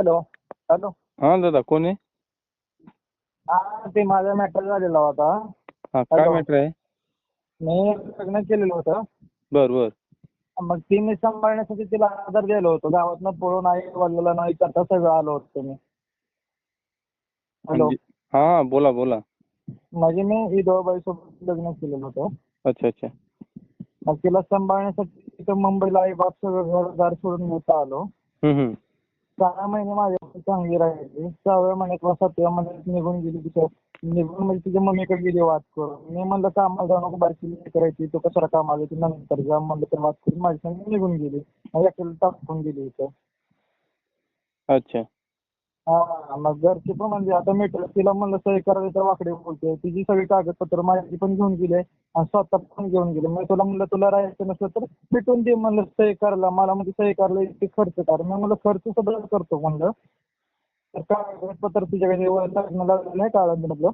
Hello hello. हा दादा कोण आहे? हा ते माझा मॅटर झालेला होता. हा काय. मॅटर आहे? मी लग्न केलेलं होतं. बर बर. मग ती मी सांभाळण्यासाठी तिला आधार दिलं होतं. गावातनं पळून आई वडिलांना नाही करता सगळं आलो होतो मी. हॅलो. म्हणजे हा बोला बोला. म्हणजे मी विधवाबाईसोबत लग्न केलेलं होतं. अच्छा अच्छा. मग तिला सांभाळण्यासाठी तिथं मुंबईला आई बाप सगळं घरदार सोडून येता आलो. हम्म, हम्म. सहा महिने माझ्या चांगली राहिली. सहाव्या महिन्यात किंवा सातव्या महिन्यात निघून गेली तिच्या निघून म्हणजे तिच्या मम्मीकडे गेली वाद करून. मी म्हणलं कामाला जाऊ नको बारकी करायची तो कशाला कामाला ती नंतर जा. म्हणलं तर वाद करून माझ्या संग निघून गेली. माझ्या टाकून गेली इथं. अच्छा. हा मग घरचे पण म्हणजे आता मिटलं तिला म्हणलं सही करायला तर वाकडे बोलते तिची सगळी कागदपत्र माझी पण घेऊन गेले आणि स्वतः पण घेऊन गेले. मी तुला म्हणलं तुला राहायचं नसलं तर भेटून दे म्हणलं सही करायला. मला म्हणजे सही करायला इतके खर्च कर. मी म्हणलं खर्च सगळं करतो म्हणलं. तर कागदपत्र तुझ्याकडे लग्नाला नाही काढून म्हटलं.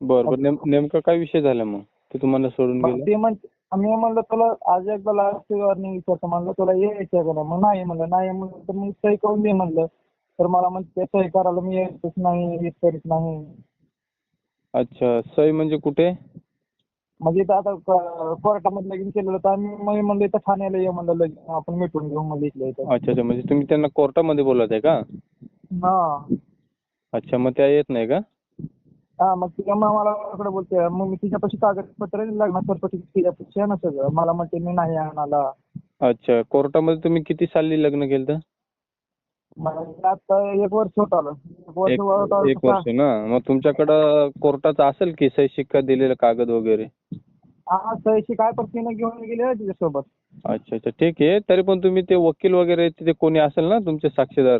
बर बर. नेम- नेमका काय विषय झाला मग? ते तुम्हाला सोडून मग गेलं? ते म्हण मी म्हणलं तुला आज एकदा लास्ट वॉर्निंग विचारतो म्हणलं तुला यायचं का नाही? मग नाही म्हणलं नाही म्हणलं तर मग सही करून दे म्हणलं. तर मला म्हणते सही करायला मी येतच नाही येत करीत नाही. अच्छा सही म्हणजे कुठे? म्हणजे इथं आता क- कोर्टामध्ये लगीन केलेलं तर आम्ही मग म्हणलं इथं ठाण्याला ये म्हणलं लगीन आपण मिटून घेऊ म्हणलं इथलं इथं. अच्छा अच्छा म्हणजे तुम्ही त्यांना कोर्टामध्ये बोलत आहे का? हा. अच्छा मग त्या येत नाही का? हा मग मला इकडे बोलते मग मी तिच्यापाशी कागदपत्र लग्न सर्टिफिकेट तिच्यापाशी आहे ना सगळं. मला म्हणते मी नाही आणाला अच्छा कोर्टामध्ये तुम्ही किती साली लग्न केलं? मला आता एक वर्ष होत आलं. एक वर्ष एक होत आलं एक वर्ष ना? मग तुमच्याकडं कोर्टाचं असेल की सही शिक्का दिलेला कागद वगैरे? हा सहीशी काय पण तिने घेऊन गेली आहे तिच्यासोबत. अच्छा अच्छा. ठीक आहे. तरी पण तुम्ही ते वकील वगैरे तिथे कोणी असेल ना तुमचे साक्षीदार?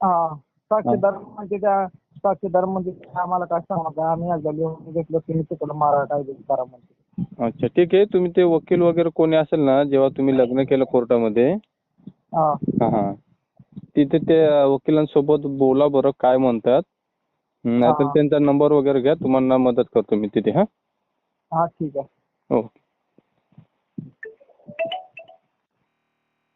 हा. साक्षीदार म्हणजे त्या साक्षीदार म्हणजे आम्हाला काय सांगणार आम्ही एकदा लिहून घेतलं मी तिकडं मारा काय करा म्हणते अच्छा ठीक आहे. तुम्ही ते वकील वगैरे कोणी असेल ना जेव्हा तुम्ही लग्न केलं कोर्टामध्ये? हा हा. तिथे ते वकिलांसोबत बोला बरं काय म्हणतात. नाहीतर. त्यांचा नंबर वगैरे घ्या तुम्हाला मदत करतो मी तिथे हा? हा ठीक आहे. ओके.